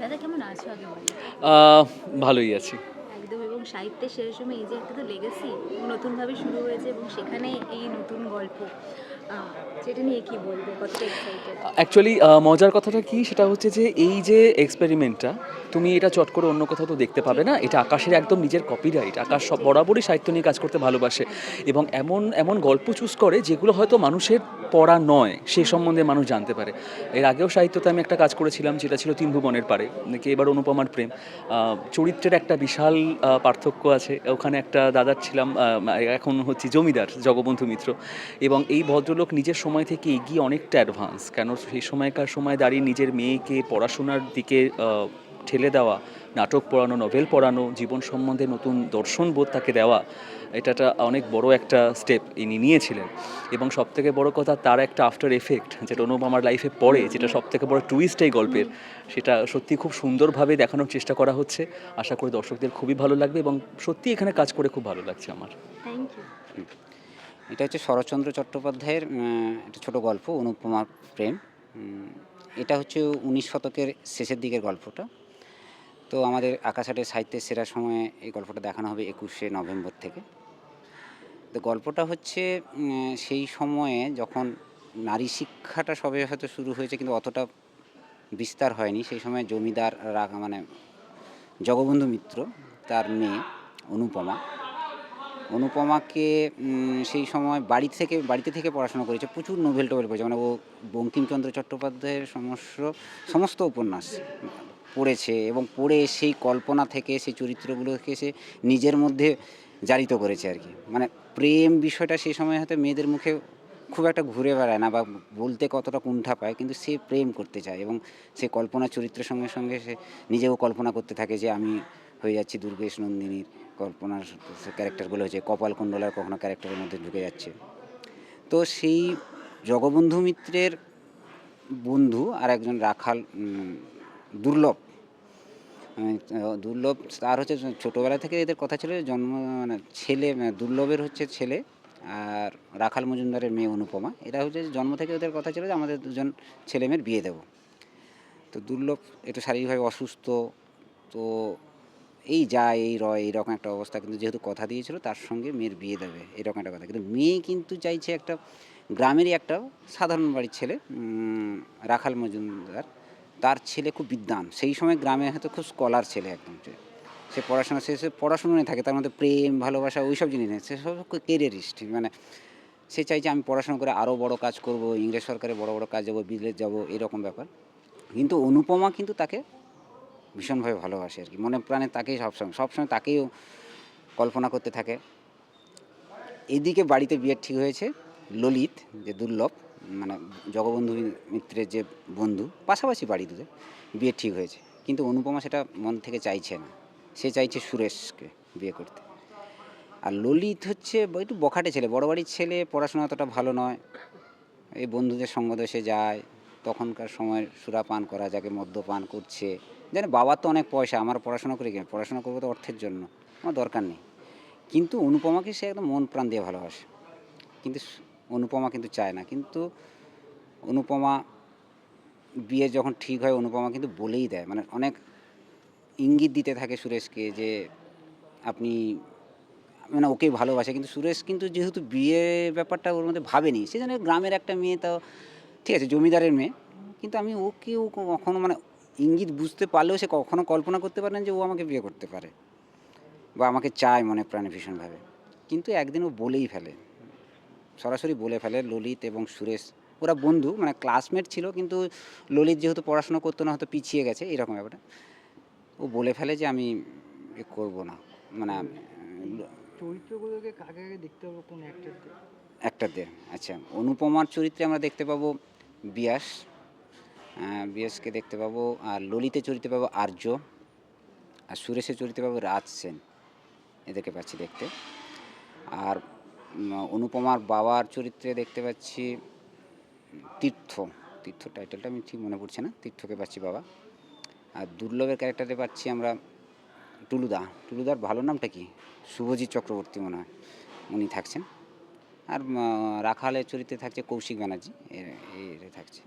দাদা কেমন আছো আগে ভালোই আছি। একদম এবং সাহিত্যের সময় এই যে একটা তো লেগেসি নতুনভাবে শুরু হয়েছে এবং সেখানে এই নতুন গল্প। অ্যাকচুয়ালি মজার কথাটা কি? সেটা হচ্ছে যে এই যে এক্সপেরিমেন্টটা তুমি এটা চট করে অন্য কোথাও তো দেখতে পাবে না। এটা আকাশের একদম নিজের কপিরাইট আকাশ সব বরাবরই সাহিত্য নিয়ে কাজ করতে ভালোবাসে। এবং এমন এমন গল্প চুজ করে যেগুলো হয়তো মানুষের পড়া নয়, সে সম্বন্ধে মানুষ জানতে পারে। এর আগেও সাহিত্যতে আমি একটা কাজ করেছিলাম, যেটা ছিল তিন ভুবনের পারে এবার অনুপমার প্রেম। চরিত্রের একটা বিশাল পার্থক্য আছে। ওখানে একটা দাদার ছিলাম এখন হচ্ছে জমিদার, জগবন্ধু মিত্র। এবং এই ভদ্রলোক নিজের সময় থেকে এগিয়ে অনেকটা অ্যাডভান্স কেন সেই সময়কার সময় দাঁড়িয়ে নিজের মেয়েকে পড়াশোনার দিকে ঠেলে দেওয়া নাটক পড়ানো নভেল পড়ানো জীবন সম্বন্ধে নতুন দর্শন বোধ তাকে দেওয়া এটা একটা অনেক বড় একটা স্টেপ ইনি নিয়েছিলেন। এবং সব থেকে বড় কথা তার একটা আফটার এফেক্ট যেটা অনুপমার লাইফে পড়ে যেটা সব থেকে বড় টুইস্ট এই গল্পের। সেটা সত্যি খুব সুন্দরভাবে দেখানোর চেষ্টা করা হচ্ছে। আশা করি দর্শকদের খুবই ভালো লাগবে এবং সত্যি এখানে কাজ করে খুব ভালো লাগছে আমার। থ্যাংক ইউ এটা হচ্ছে শরৎচন্দ্র চট্টোপাধ্যায়ের একটা ছোটো গল্প অনুপমার প্রেম। এটা হচ্ছে উনিশ শতকের শেষের দিকের গল্পটা। তো আমাদের আকাশাটের সাহিত্যের সেরা সময়ে এই গল্পটা দেখানো হবে একুশে নভেম্বর থেকে। তো গল্পটা হচ্ছে সেই সময়ে যখন নারী শিক্ষাটা সবে হয়তো শুরু হয়েছে, কিন্তু অতটা বিস্তার হয়নি। সেই সময় জমিদার রা- মানে জগবন্ধু মিত্র, তার মেয়ে অনুপমা অনুপমাকে সেই সময় বাড়ি থেকে, বাড়িতে থেকে পড়াশোনা করেছে, প্রচুর নোভেল টোভেল পড়েছে মানে ও বঙ্কিমচন্দ্র চট্টোপাধ্যায়ের সমস্ত সমস্ত উপন্যাস পড়েছে এবং পড়ে সেই কল্পনা থেকে, সেই চরিত্রগুলোকে সে নিজের মধ্যে জারিত করেছে আর কি। মানে প্রেম বিষয়টা সেই সময় হয়তো মেয়েদের মুখে খুব একটা ঘুরে বেড়ায় না বা বলতে কতটা কুণ্ঠা পায়, কিন্তু সে প্রেম করতে চায় এবং সে কল্পনা চরিত্রের সঙ্গে সঙ্গে সে নিজেও কল্পনা করতে থাকে যে আমি হয়ে যাচ্ছি দুর্গেশ নন্দিনীর কল্পনার ক্যারেক্টারগুলো হচ্ছে কপাল কুণ্ডলার কখনো ক্যারেক্টারের মধ্যে ঢুকে যাচ্ছে। তো সেই জগবন্ধু মিত্রের বন্ধু আর একজন রাখাল দুর্লভ। দুর্লভ তার হচ্ছে ছোটোবেলা থেকে এদের কথা ছিল জন্ম মানে ছেলে মানে দুর্লভের হচ্ছে ছেলে আর রাখাল মজুমদারের মেয়ে অনুপমা। এরা হচ্ছে জন্ম থেকে ওদের কথা ছিল যে আমাদের দুজন ছেলে মেয়ের বিয়ে দেবো। তো দুর্লভ একটু শারীরিকভাবে অসুস্থ, তো এই যা, এই রয় এইরকম একটা অবস্থা কিন্তু যেহেতু কথা দিয়েছিল, তার সঙ্গে মেয়ের বিয়ে দেবে এরকম একটা কথা। কিন্তু মেয়ে কিন্তু চাইছে একটা, গ্রামেরই একটা সাধারণ বাড়ির ছেলে রাখাল মজুমদার। তার ছেলে খুব বিদ্বান। সেই সময় গ্রামে হয়তো খুব স্কলার ছেলে একদম সে। পড়াশোনা শেষে পড়াশুনো নিয়ে থাকে, তার মধ্যে প্রেম, ভালোবাসা ওই সব জিনিস নেই। সে সব কেরিয়ারিস্ট মানে সে চাইছে আমি পড়াশোনা করে আরও বড় কাজ করব, ইংরেজ সরকারে বড় বড় কাজ যাব বিদেশ যাব, এরকম ব্যাপার। কিন্তু অনুপমা কিন্তু তাকে ভীষণভাবে ভালোবাসে আর কি। মনে প্রাণে তাকেই সবসময় সবসময় তাকেই ও কল্পনা করতে থাকে। এদিকে বাড়িতে বিয়ে ঠিক হয়েছে ললিত, যে দুর্লভ মানে জগবন্ধু মিত্রের যে বন্ধু, পাশাপাশি বাড়ি বিয়ে ঠিক হয়েছে। কিন্তু অনুপমা সেটা মন থেকে চাইছে না। সে চাইছে সুরেশকে বিয়ে করতে। আর ললিত হচ্ছে একটু বখাটে ছেলে বড় বাড়ির ছেলে, পড়াশোনা অতটা ভালো নয়। এই বন্ধুদের সঙ্গ দেশে যায়। তখনকার সময় সুরাপান করা, যাকে মদ্যপান করছে। জানে বাবার তো অনেক পয়সা, আমার পড়াশোনা করে কি পড়াশোনা করব তো অর্থের জন্য, আমার দরকার নেই। কিন্তু অনুপমাকে সে একদম মন প্রাণ দিয়ে ভালোবাসে। কিন্তু অনুপমা কিন্তু চায় না। কিন্তু অনুপমা বিয়ে যখন ঠিক হয়, অনুপমা কিন্তু বলেই দেয়। মানে অনেক ইঙ্গিত দিতে থাকে সুরেশকে যে, আপনি মানে ওকে ভালোবাসে। কিন্তু সুরেশ কিন্তু যেহেতু বিয়ে ব্যাপারটা ওর মধ্যে ভাবেনি, সে জানে গ্রামের একটা মেয়ে তাও ঠিক আছে, জমিদারের মেয়ে। কিন্তু আমি ওকে ও কখনো মানে ইঙ্গিত বুঝতে পারলেও সে কখনো কল্পনা করতে পারে না যে ও আমাকে বিয়ে করতে পারে বা আমাকে চায় মনে প্রাণে ভীষণভাবে। কিন্তু একদিন ও বলেই ফেলে। সরাসরি বলে ফেলে, ললিত এবং সুরেশ। ওরা বন্ধু মানে ক্লাসমেট ছিল, কিন্তু ললিত যেহেতু পড়াশোনা করতো না, হয়তো পিছিয়ে গেছে, এরকম ব্যাপারটা। ও বলে ফেলে যে আমি করব না। মানে চরিত্রগুলোকে কাকে দেখতে হবে, কোন অ্যাক্টরদের অ্যাক্টরদের আচ্ছা। অনুপমার চরিত্রে আমরা দেখতে পাবো বিয়াস বিয়াসকে দেখতে পাবো, আর ললিতের চরিত্রে পাবো আর্য, আর সুরেশের চরিত্রে পাবো রাজ সেন, এদেরকে পাচ্ছি দেখতে। আর অনুপমার বাবার চরিত্রে দেখতে পাচ্ছি তীর্থ তীর্থ টাইটেলটা আমি ঠিক মনে পড়ছে না, তীর্থকে পাচ্ছি বাবা। আর দুর্লভের ক্যারেক্টারে পাচ্ছি আমরা টুলুদা, টুলুদার ভালো নামটা কি? শুভজিৎ চক্রবর্তী মনে হয়, উনি থাকছেন। আর রাখালের চরিত্রে থাকছে কৌশিক ব্যানার্জি, এর থাকছে।